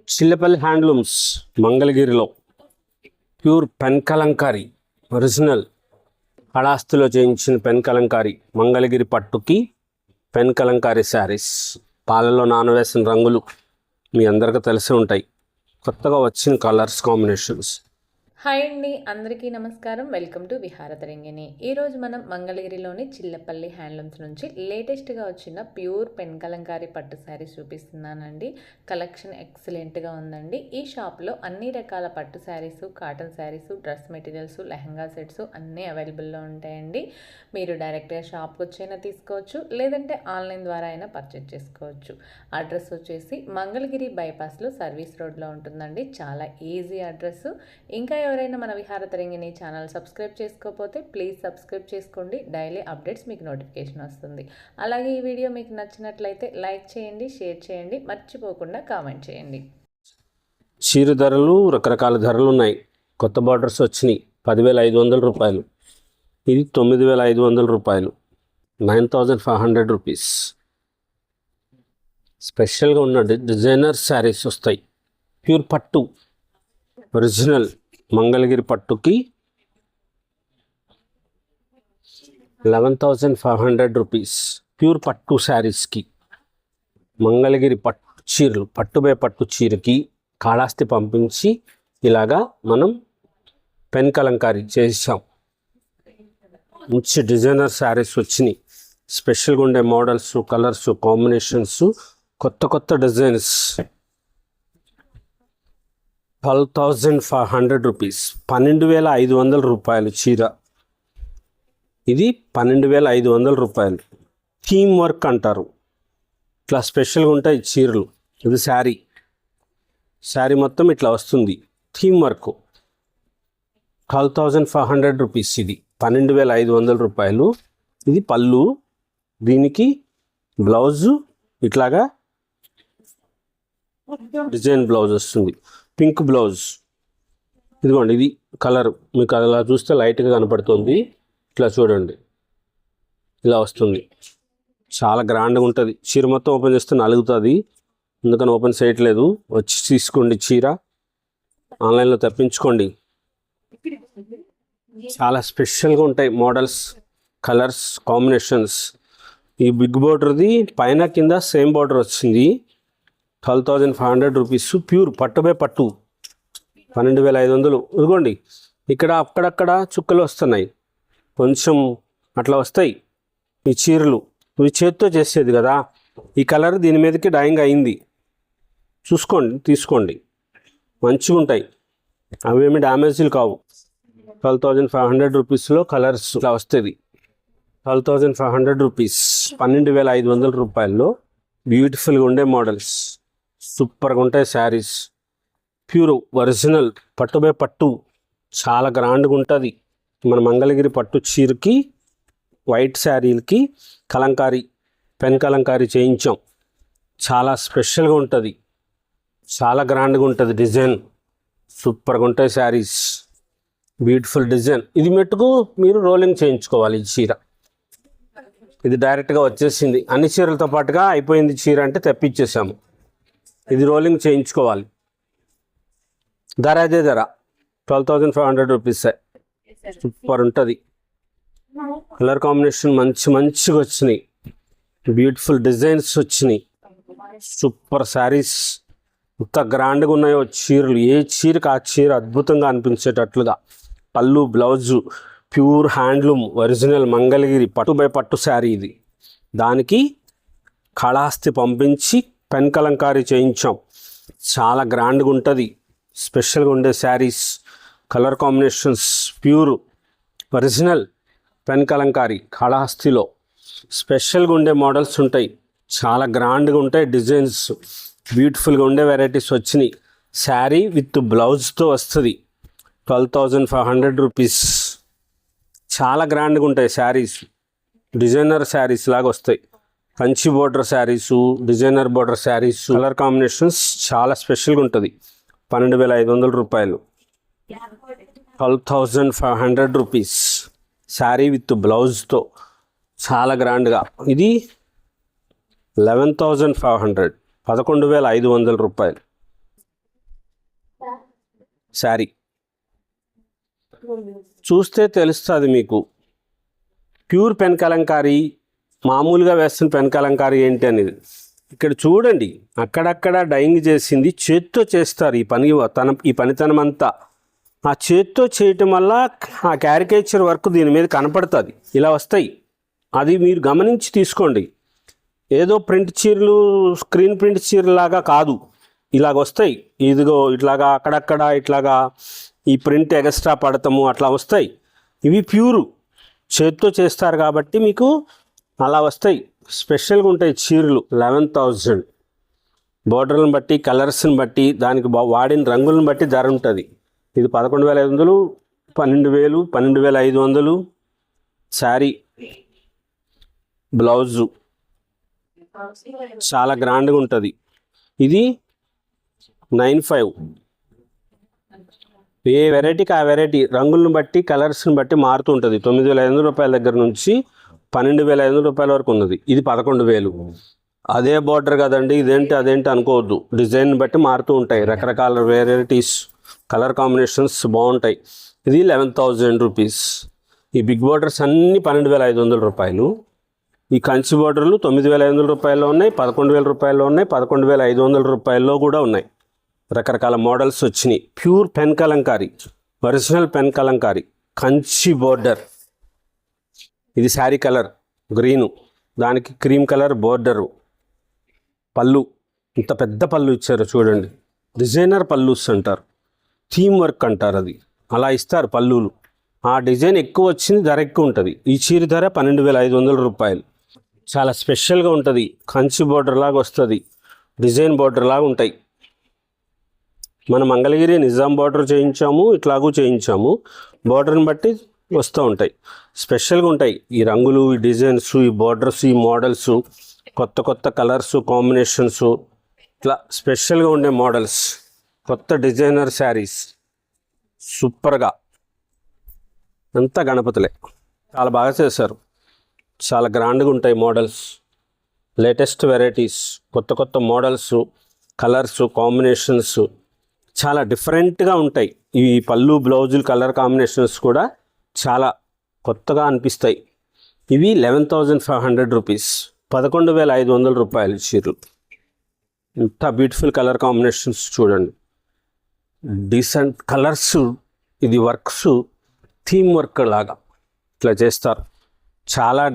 Chillapalli handlooms మంగళగిరిలో pure pen Kalamkari original కళాస్తులో చేయించిన పెన్ కలంకారీ మంగళగిరి పట్టుకి పెన్ కలంకారీ శారీస్. పాలలో నానవేసిన రంగులు మీ అందరికీ తెలిసి ఉంటాయి. కొత్తగా వచ్చిన కలర్స్ కాంబినేషన్స్. హాయ్ అండి అందరికీ నమస్కారం. Welcome to Viharatarangini. ఈరోజు మనం మంగళగిరిలోని చిల్లపల్లి హ్యాండ్లూమ్స్ నుంచి లేటెస్ట్గా వచ్చిన ప్యూర్ పెన్ కలంకారీ పట్టు శారీస్ చూపిస్తున్నానండి. కలెక్షన్ ఎక్సలెంట్గా ఉందండి. ఈ షాప్లో అన్ని రకాల పట్టు saris cotton saris dress materials lehenga sets అన్నీ అవైలబుల్లో ఉంటాయండి. మీరు డైరెక్ట్గా షాప్కి వచ్చైనా తీసుకోవచ్చు లేదంటే ఆన్లైన్ ద్వారా అయినా పర్చేజ్ చేసుకోవచ్చు. అడ్రస్ వచ్చేసి మంగళగిరి బైపాస్లో సర్వీస్ రోడ్లో ఉంటుందండి. చాలా ఈజీ అడ్రస్ ఇంకా ఎవరైనా మన విహార తరంగిణి ఛానల్ సబ్స్క్రైబ్ చేసుకోకపోతే ప్లీజ్ సబ్స్క్రైబ్ చేసుకోండి. డైలీ అప్డేట్స్ మీకు నోటిఫికేషన్ వస్తుంది. అలాగే ఈ వీడియో మీకు నచ్చినట్లయితే లైక్ చేయండి షేర్ చేయండి మర్చిపోకుండా కామెంట్ చేయండి. చీర ధరలు రకరకాల ధరలు ఉన్నాయి. కొత్త బార్డర్స్ వచ్చినాయి. పదివేల ఐదు వందల రూపాయలు. ఇది తొమ్మిది వేల ఐదు వందల రూపాయలు. Nine thousand five hundred rupees. స్పెషల్గా ఉన్న డి- డిజైనర్ శారీస్ వస్తాయి. ప్యూర్ పట్టు. Original. Mangalagiri పట్టుకి eleven thousand five hundred rupees pure పట్టు శారీస్కి. మంగళగిరి పట్టు చీరలు పట్టుబే పట్టు చీరకి కాళాస్తి పంపించి ఇలాగా మనం పెన్ కలంకారీ చేసాం మంచి డిజైనర్ శారీస్ వచ్చినాయి. స్పెషల్గా ఉండే మోడల్స్ కలర్స్ కాంబినేషన్స్ కొత్త కొత్త designs. Twelve thousand five hundred rupees పన్నెండు వేల ఐదు వందల రూపాయలు చీర. ఇది పన్నెండు వేల ఐదు వందల రూపాయలు. థీమ్ వర్క్ అంటారు. ఇట్లా స్పెషల్గా ఉంటాయి చీరలు. ఇది శారీ. శారీ మొత్తం ఇట్లా వస్తుంది. Theme work. Twelve thousand five hundred rupees ఇది. పన్నెండు వేల ఐదు వందల రూపాయలు. ఇది పళ్ళు. దీనికి బ్లౌజు. ఇట్లాగా డిజైన్ బ్లౌజ్ వస్తుంది. Pink blouse. ఇదిగోండి ఇది కలర్. మీకు అలా చూస్తే లైట్గా కనపడుతుంది. ఇట్లా చూడండి. ఇలా వస్తుంది. చాలా గ్రాండ్గా ఉంటుంది. చీర మొత్తం ఓపెన్ చేస్తే నలుగుతుంది. అందుకని ఓపెన్ చేయట్లేదు. వచ్చి తీసుకోండి చీర. ఆన్లైన్లో తప్పించుకోండి. చాలా స్పెషల్గా ఉంటాయి మోడల్స్ కలర్స్ కాంబినేషన్స్. ఈ బిగ్ బోర్డర్ది పైన కింద సేమ్ బోర్డర్ వచ్చింది. Twelve thousand five hundred rupees pure పట్టుబే పట్టు. పన్నెండు వేల ఐదు వందలు. ఇదిగోండి ఇక్కడ అక్కడక్కడ చుక్కలు వస్తున్నాయి. కొంచెం అట్లా వస్తాయి ఈ చీరలు. ఇవి చేత్తో చేసేది కదా. ఈ కలర్ దీని మీదకి డైయింగ్ అయింది. చూసుకోండి తీసుకోండి. మంచిగా ఉంటాయి అవేమి డ్యామేజ్లు కావు. ట్వెల్వ్ థౌజండ్ ఫైవ్ హండ్రెడ్ రూపీస్లో కలర్స్ ఇట్లా వస్తుంది. Twelve thousand five hundred rupees పన్నెండు వేల ఐదు వందల రూపాయల్లో బ్యూటిఫుల్గా ఉండే మోడల్స్ సూపర్గా ఉంటాయి శారీస్. ప్యూర్ ఒరిజినల్ పట్టుబే పట్టు. చాలా గ్రాండ్గా ఉంటుంది మన మంగళగిరి పట్టు చీరకి వైట్ శారీలకి కలంకారీ పెన్ కలంకారీ చేయించాం. చాలా స్పెషల్గా ఉంటుంది చాలా గ్రాండ్గా ఉంటుంది డిజైన్. సూపర్గా ఉంటాయి శారీస్. Beautiful design. ఇది మట్టుకు మీరు రోలింగ్ చేయించుకోవాలి ఈ చీర. ఇది డైరెక్ట్గా వచ్చేసింది. అన్ని చీరలతో పాటుగా అయిపోయింది చీర అంటే తెప్పించేసాము ఇది రోలింగ్ చేయించుకోవాలి. ధర అదే ధర. Twelve thousand five hundred rupees super ఉంటుంది. కలర్ కాంబినేషన్ మంచి మంచిగా వచ్చినాయి. బ్యూటిఫుల్ డిజైన్స్ వచ్చినాయి. సూపర్ శారీస్ ఎంత గ్రాండ్గా ఉన్నాయో చీరలు. ఏ చీరకు ఆ చీర అద్భుతంగా అనిపించేటట్లుగా. పళ్ళు blouse pure handloom original Mangalagiri పట్టు బై పట్టు శారీ ఇది. దానికి కళాస్తి పంపించి పెన్ కలంకారీ చేయించాం. చాలా గ్రాండ్గా ఉంటుంది. స్పెషల్గా ఉండే saris colour combinations pure original pen kalamkari కళాహస్తిలో. స్పెషల్గా ఉండే మోడల్స్ ఉంటాయి. చాలా గ్రాండ్గా ఉంటాయి. డిజైన్స్ బ్యూటిఫుల్గా ఉండే వెరైటీస్ వచ్చినాయి. శారీ విత్ బ్లౌజ్తో వస్తుంది. Twelve thousand five hundred rupees. చాలా గ్రాండ్గా ఉంటాయి శారీస్. డిజైనర్ శారీస్ లాగా వస్తాయి. Kanchi border saris designer border saris colour combinations చాలా స్పెషల్గా ఉంటుంది. పన్నెండు వేల ఐదు వందల రూపాయలు. Twelve thousand five hundred rupees. Sari with బ్లౌజ్తో చాలా గ్రాండ్గా. ఇది లెవెన్ థౌజండ్ ఫైవ్ హండ్రెడ్. పదకొండు వేల ఐదు వందల రూపాయలు. శారీ. చూస్తే తెలుస్తుంది మీకు. ప్యూర్ పెన్ కలంకారీ మామూలుగా వేస్తున్న పెనకలంకారం ఏంటి అనేది. ఇక్కడ చూడండి అక్కడక్కడ డైయింగ్ చేసింది చేత్తో చేస్తారు ఈ పని తన ఈ పనితనం అంతా ఆ చేత్తో చేయటం వల్ల ఆ క్యారికేచర్ వర్క్ దీని మీద కనపడుతుంది. ఇలా వస్తాయి. అది మీరు గమనించి తీసుకోండి. ఏదో ప్రింట్ చీరలు స్క్రీన్ ప్రింట్ చీరలాగా కాదు. ఇలాగ వస్తాయి. ఇదిగో ఇట్లాగా అక్కడక్కడ ఇట్లాగా ఈ ప్రింట్ ఎగస్ట్రా పడతాము అట్లా వస్తాయి. ఇవి ప్యూరు. చేత్తో చేస్తారు కాబట్టి మీకు అలా వస్తాయి. స్పెషల్గా ఉంటాయి చీరలు లెవెన్ థౌజండ్. బోర్డర్లను బట్టి కలర్స్ని బట్టి దానికి బా- వాడిన రంగులను బట్టి ధర ఉంటుంది. ఇది పదకొండు వేల ఐదు వందలు పన్నెండు వేలు పన్నెండు వేల ఐదు వందలు. శారీ బ్లౌజు చాలా గ్రాండ్గా ఉంటుంది. ఇది నైన్ ఫైవ్. ఏ వెరైటీకి ఆ వెరైటీ రంగులను బట్టి కలర్స్ని బట్టి మారుతూ ఉంటుంది. తొమ్మిది వేల ఐదు వందల రూపాయల దగ్గర నుంచి పన్నెండు వేల ఐదు వందల రూపాయల వరకు ఉన్నది. ఇది పదకొండు వేలు. అదే బార్డర్ కదండి ఇదేంటి అదేంటి అనుకోవద్దు. డిజైన్ బట్టి మారుతూ ఉంటాయి. రకరకాల వెరైటీస్ కలర్ కాంబినేషన్స్ బాగుంటాయి. ఇది లెవెన్ థౌజండ్ రూపీస్ ఈ బిగ్ బార్డర్స్ అన్నీ పన్నెండు వేల ఐదు వందల రూపాయలు. ఈ కంచి బార్డర్లు తొమ్మిది వేల ఐదు వందల రూపాయల్లో ఉన్నాయి పదకొండు వేల రూపాయల్లో ఉన్నాయి పదకొండు వేల ఐదు వందల రూపాయల్లో కూడా ఉన్నాయి. రకరకాల మోడల్స్ వచ్చినాయి. Pure pen kalamkari original pen kalamkari Kanchi border ఇది శారీ కలర్ గ్రీను. దానికి క్రీమ్ కలర్ బోర్డరు. పళ్ళు. ఇంత పెద్ద పళ్ళు ఇచ్చారు చూడండి. డిజైనర్ పళ్ళుస్ అంటారు. థీమ్ వర్క్ అంటారు అది. అలా ఇస్తారు పళ్ళులు. ఆ డిజైన్ ఎక్కువ వచ్చింది ధర ఎక్కువ ఉంటుంది. ఈ చీర ధర పన్నెండు వేల ఐదు వందల రూపాయలు. చాలా స్పెషల్గా ఉంటుంది. కంచి బోర్డర్ లాగా వస్తుంది. డిజైన్ బోర్డర్ లాగా ఉంటాయి. మన మంగళగిరి నిజాం బార్డర్ చేయించాము ఇట్లాగూ చేయించాము. బార్డర్ని బట్టి వస్తూ ఉంటాయి. స్పెషల్గా ఉంటాయి. ఈ రంగులు ఈ డిజైన్స్ ఈ బార్డర్స్ ఈ మోడల్స్ కొత్త కొత్త కలర్స్ కాంబినేషన్స్ ఇట్లా స్పెషల్గా ఉండే మోడల్స్ కొత్త డిజైనర్ శారీస్ సూపర్గా. అంతా గణపతులే. చాలా బాగా చేశారు. చాలా గ్రాండ్గా ఉంటాయి మోడల్స్. లేటెస్ట్ వెరైటీస్ కొత్త కొత్త మోడల్స్ కలర్స్ కాంబినేషన్స్ చాలా డిఫరెంట్గా ఉంటాయి. ఈ పళ్ళు బ్లౌజులు కలర్ కాంబినేషన్స్ కూడా చాలా కొత్తగా అనిపిస్తాయి. ఇవి eleven thousand five hundred rupees పదకొండు వేల ఐదు వందల రూపాయలు చీరలు. ఇంత బ్యూటిఫుల్ కలర్ కాంబినేషన్స్ చూడండి. డీసెంట్ కలర్స్ ఇది వర్క్స్ థీమ్ వర్క్ లాగా ఇట్లా చేస్తారు. చాలా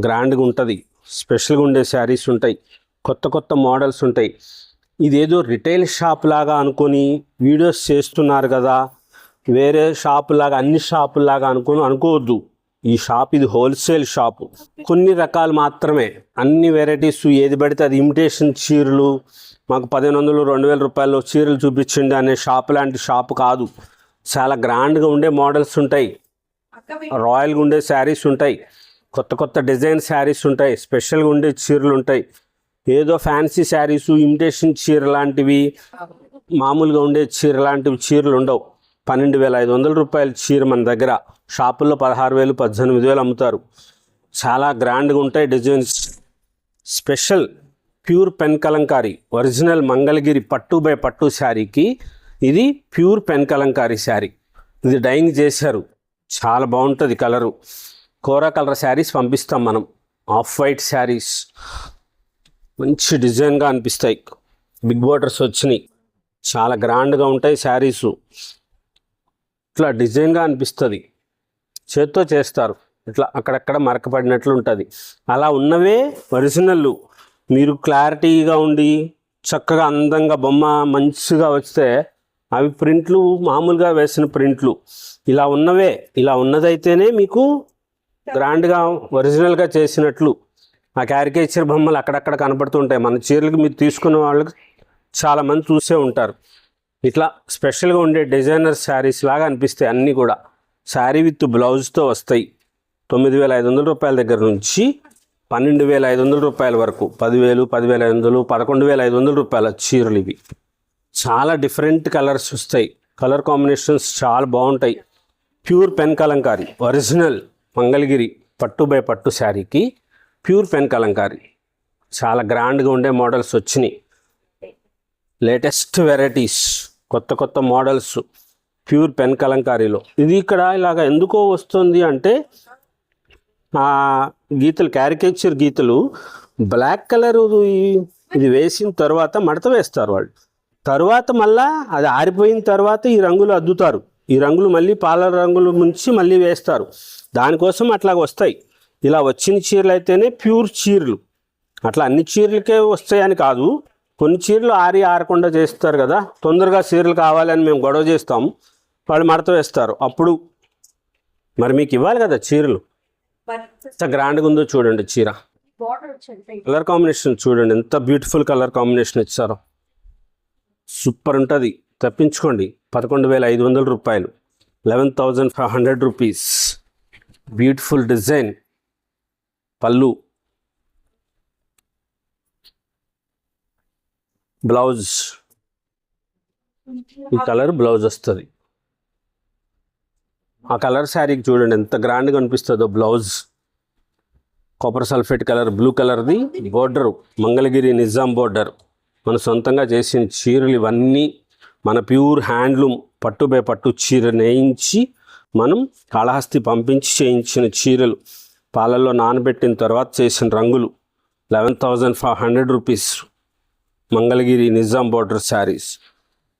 గ్రాండ్గా ఉంటుంది. స్పెషల్గా ఉండే శారీస్ ఉంటాయి. కొత్త కొత్త మోడల్స్ ఉంటాయి. ఇదేదో రిటైల్ షాప్ లాగా అనుకొని వీడియోస్ చేస్తున్నారు కదా. వేరే షాప్ లాగా అన్ని షాపులాగా అనుకొని అనుకోవద్దు. ఈ షాప్ ఇది హోల్సేల్ షాపు. కొన్ని రకాలు మాత్రమే. అన్ని వెరైటీస్ ఏది పడితే అది ఇమిటేషన్ చీరలు మాకు పదిహేను వందలు రెండు వేల రూపాయలు చీరలు చూపించండి అనే షాప్ లాంటి షాప్ కాదు. చాలా గ్రాండ్గా ఉండే మోడల్స్ ఉంటాయి. రాయల్గా ఉండే శారీస్ ఉంటాయి. కొత్త కొత్త డిజైన్ శారీస్ ఉంటాయి. స్పెషల్గా ఉండే చీరలు ఉంటాయి. ఏదో ఫ్యాన్సీ శారీస్ ఇమిటేషన్ చీర లాంటివి మామూలుగా ఉండే చీర లాంటివి చీరలు ఉండవు. పన్నెండు వేల ఐదు వందల రూపాయల చీర మన దగ్గర. షాపుల్లో పదహారు వేలు పద్దెనిమిది వేలు అమ్ముతారు. చాలా గ్రాండ్గా ఉంటాయి designs. Special pure pen kalamkari original Mangalagiri పట్టు బై పట్టు శారీకి ఇది ప్యూర్ పెన్ కలంకారీ శారీ. ఇది డైయింగ్ చేశారు. చాలా బాగుంటుంది కలరు. కోరా కలర్ శారీస్ పంపిస్తాం మనం. Off white saris. మంచి డిజైన్గా అనిపిస్తాయి. బిగ్ బోర్డర్స్ వచ్చినాయి. చాలా గ్రాండ్గా ఉంటాయి శారీసు. ఇట్లా డిజైన్గా అనిపిస్తుంది. చేత్తో చేస్తారు. ఇట్లా అక్కడక్కడ మరకపడినట్లు ఉంటుంది అలా ఉన్నవే ఒరిజినల్ మీరు క్లారిటీగా ఉండి చక్కగా అందంగా బొమ్మ మంచిగా వస్తే అవి ప్రింట్లు మామూలుగా వేసిన ప్రింట్లు. ఇలా ఉన్నవే. ఇలా ఉన్నదైతేనే మీకు గ్రాండ్గా ఒరిజినల్గా చేసినట్లు. ఆ క్యారికేచర్ బొమ్మలు అక్కడక్కడ కనపడుతుంటాయి. మన చీరలకు మీరు తీసుకున్న వాళ్ళకి చాలామంది చూసే ఉంటారు. ఇట్లా స్పెషల్గా ఉండే డిజైనర్ శారీస్ లాగా అనిపిస్తాయి అన్నీ కూడా. శారీ విత్ బ్లౌజ్తో వస్తాయి. తొమ్మిది వేల ఐదు వందల రూపాయల దగ్గర నుంచి పన్నెండు వేల ఐదు వందల రూపాయల వరకు. పదివేలు పదివేల ఐదు వందలు పదకొండు వేల ఐదు వందల రూపాయల చీరలు ఇవి. చాలా డిఫరెంట్ కలర్స్ వస్తాయి. కలర్ కాంబినేషన్స్ చాలా బాగుంటాయి. Pure pen kalamkari. Original Mangalagiri పట్టు బై పట్టు శారీకి ప్యూర్ పెన్ కలంకారీ. చాలా గ్రాండ్గా ఉండే మోడల్స్ వచ్చినాయి. Latest varieties. కొత్త కొత్త మోడల్స్ ప్యూర్ పెన్ కలంకారీలో. ఇది ఇక్కడ ఇలాగ ఎందుకో వస్తుంది అంటే ఆ గీతలు క్యారికేచర్ గీతలు బ్లాక్ కలర్ ఇది వేసిన తర్వాత మడత వేస్తారు వాళ్ళు. తర్వాత మళ్ళా అది ఆరిపోయిన తర్వాత ఈ రంగులు అద్దుతారు. ఈ రంగులు మళ్ళీ పాల రంగులు నుంచి మళ్ళీ వేస్తారు. దానికోసం అట్లా వస్తాయి. ఇలా వచ్చిన చీరలు అయితేనే ప్యూర్ చీరలు. అట్లా అన్ని చీరలకే వస్తాయని కాదు. కొన్ని చీరలు ఆరి ఆరకుండా చేస్తారు కదా తొందరగా చీరలు కావాలని మేము గొడవ చేస్తాం వాళ్ళు మడత వేస్తారు. అప్పుడు మరి మీకు ఇవ్వాలి కదా చీరలు? ఎంత గ్రాండ్గా ఉందో చూడండి చీర. కలర్ కాంబినేషన్ చూడండి ఎంత బ్యూటిఫుల్ కలర్ కాంబినేషన్ ఇచ్చారో. సూపర్ ఉంటుంది. తప్పించుకోండి. పదకొండు వేల ఐదు వందల రూపాయలు. Eleven thousand five hundred rupees beautiful design పళ్ళు. బ్లౌజ్. ఈ కలర్ బ్లౌజ్ వస్తుంది. ఆ కలర్ శారీకి చూడండి ఎంత గ్రాండ్గా అనిపిస్తుందో blouse. Copper sulphate colour blue కలర్ది బోర్డర్ మంగళగిరి నిజాం బోర్డర్. మన సొంతంగా చేసిన చీరలు ఇవన్నీ మన ప్యూర్ హ్యాండ్లూమ్ పట్టు బై పట్టు చీర నేయించి మనం కాళహస్తి పంపించి చేయించిన చీరలు. పాలల్లో నానబెట్టిన తర్వాత చేసిన రంగులు eleven thousand five hundred rupees. Mangalagiri Nizam border saris.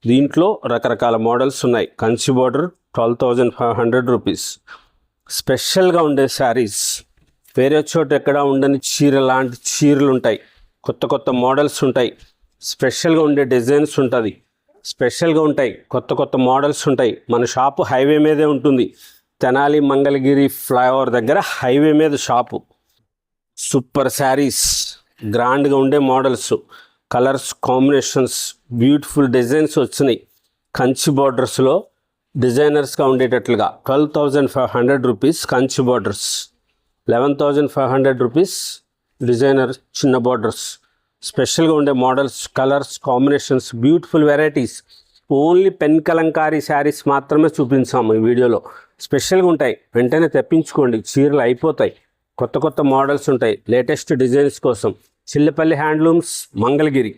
దీంట్లో రకరకాల మోడల్స్ ఉన్నాయి. Kanchi border twelve thousand five hundred rupees. స్పెషల్గా ఉండే శారీస్ వేరే చోట ఎక్కడ ఉండని చీర లాంటి చీరలు ఉంటాయి. కొత్త కొత్త మోడల్స్ ఉంటాయి. స్పెషల్గా ఉండే డిజైన్స్ ఉంటుంది. స్పెషల్గా ఉంటాయి. కొత్త కొత్త మోడల్స్ ఉంటాయి. మన షాపు హైవే మీదే ఉంటుంది. తెనాలి మంగళగిరి ఫ్లైఓవర్ దగ్గర హైవే మీద షాపు. Super saris. గ్రాండ్గా ఉండే models. Colours combinations beautiful designs వచ్చినాయి. కంచి బార్డర్స్లో డిజైనర్స్గా ఉండేటట్లుగా twelve thousand five hundred rupees Kanchi borders eleven thousand five hundred rupees designer చిన్న బార్డర్స్ స్పెషల్గా ఉండే models colours combinations beautiful varieties only pen kalamkari saris మాత్రమే చూపించాము ఈ వీడియోలో. స్పెషల్గా ఉంటాయి. వెంటనే తెప్పించుకోండి. చీరలు అయిపోతాయి. కొత్త కొత్త మోడల్స్ ఉంటాయి. లేటెస్ట్ డిజైన్స్ కోసం. చిల్లపల్లి హ్యాండ్లూమ్స్ మంగళగిరి.